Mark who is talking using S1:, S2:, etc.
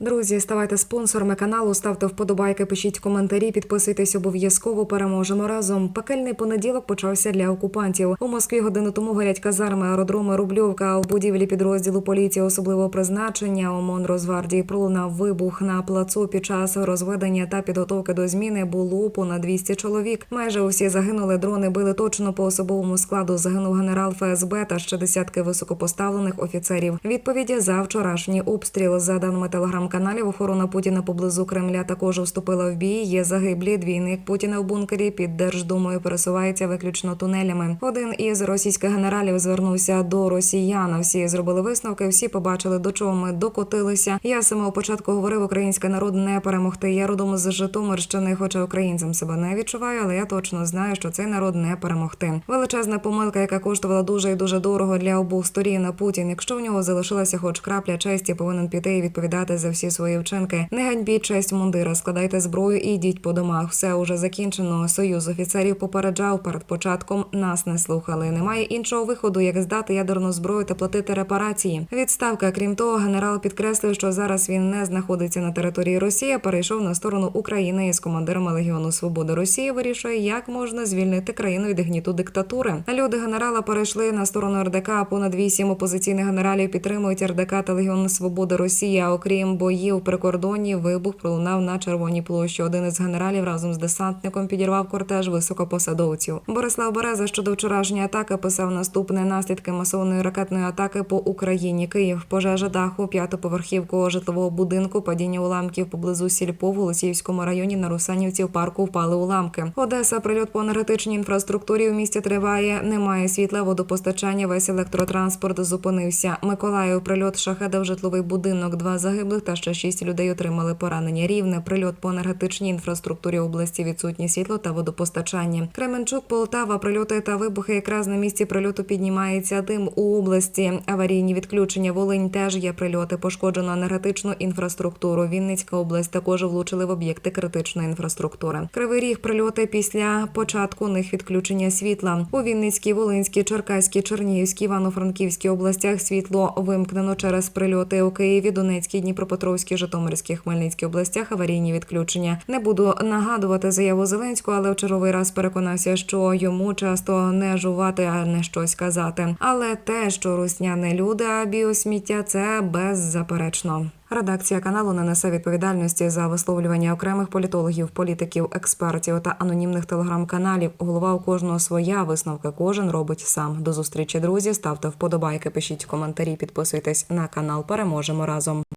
S1: Друзі, ставайте спонсорами каналу, ставте вподобайки, пишіть коментарі, підписуйтесь обов'язково. Переможемо разом. Пекельний понеділок почався для окупантів. У Москві годину тому горять казарми, аеродроми, Рубльовка. В будівлі підрозділу поліції особливого призначення ОМОН Розвардії пролунав вибух на плацу. Під час розведення та підготовки до зміни було понад 200 чоловік. Майже усі загинули. Дрони били точно по особовому складу. Загинув генерал ФСБ та ще десятки високопоставлених офіцерів. Відповіді за вчорашній обстріл за даними телеграм-каналів. Охорона Путіна поблизу Кремля також вступила в бій. Є загиблі. Двійник Путіна в бункері під Держдумою пересувається виключно тунелями. Один із російських генералів звернувся до росіян. Всі зробили висновки. Всі побачили, до чого ми докотилися. Я самого початку говорив, український народ не перемогти. Я родом з Житомирщини, хоча українцем себе не відчуваю, але я точно знаю, що цей народ не перемогти. Величезна помилка, яка коштувала дуже і дуже дорого для обох сторін. Путін, якщо в нього залишилася хоч крапля честі, повинен піти і відповідати за всі свої вчинки. Не ганьбіть честь мундира, складайте зброю і йдіть по домах. Все уже закінчено. Союз офіцерів попереджав перед початком. Нас не слухали. Немає іншого виходу, як здати ядерну зброю та платити репарації. Відставка. Крім того, генерал підкреслив, що зараз він не знаходиться на території Росії, перейшов на сторону України із командирами Легіону Свободи Росії. Вирішує, як можна звільнити країну від гніту диктатури. Люди генерала перейшли на сторону РДК. Понад вісім опозиційних генералів підтримують РДК та Легіон Свободи Росії. А окрім боїв при кордоні, вибух пролунав на Червоній площі. Один із генералів разом з десантником підірвав кортеж високопосадовців. Борислав Береза щодо вчорашньої атаки писав наступне наслідки масованої ракетної атаки по Україні. Київ, пожежа даху п'ятоповерхівкового житлового будинку, падіння уламків поблизу сільпо в Голосіївському районі на Русанівці в парку впали уламки. Одеса, прильот по енергетичній інфраструктурі в місті триває. Немає світла, водопостачання. Весь електротранспорт зупинився. Миколаїв, прильот шахеда в житловий будинок. Два загиблих та ще шість людей отримали поранення. Рівне прильот по енергетичній інфраструктурі області. Відсутні світло та водопостачання. Кременчук, Полтава, прильоти та вибухи. Якраз на місці прильоту піднімається дим у області. Аварійні відключення. Волинь теж є прильоти. Пошкоджено енергетичну інфраструктуру. Вінницька область також влучили в об'єкти критичної інфраструктури. Кривий ріг прильоти після початку них відключення світла. У Вінницькій, Волинській, Черкаській, Чернігівській, Івано-Франківській областях світло вимкнено через прильоти у Києві, Донецькій, Дніпропетровській, Житомирській, Хмельницькій областях. Аварійні відключення. Не буду нагадувати заяву Зеленського, але в черговий раз переконався, що йому часто не жувати, а не щось казати. Але те, що русня не люди, а біосміття, це беззаперечно. Редакція каналу не несе відповідальності за висловлювання окремих політологів, політиків, експертів та анонімних телеграм-каналів. Голова у кожного своя висновка. Кожен робить сам. До зустрічі, друзі. Ставте вподобайки, пишіть коментарі, підписуйтесь на канал. Переможемо разом.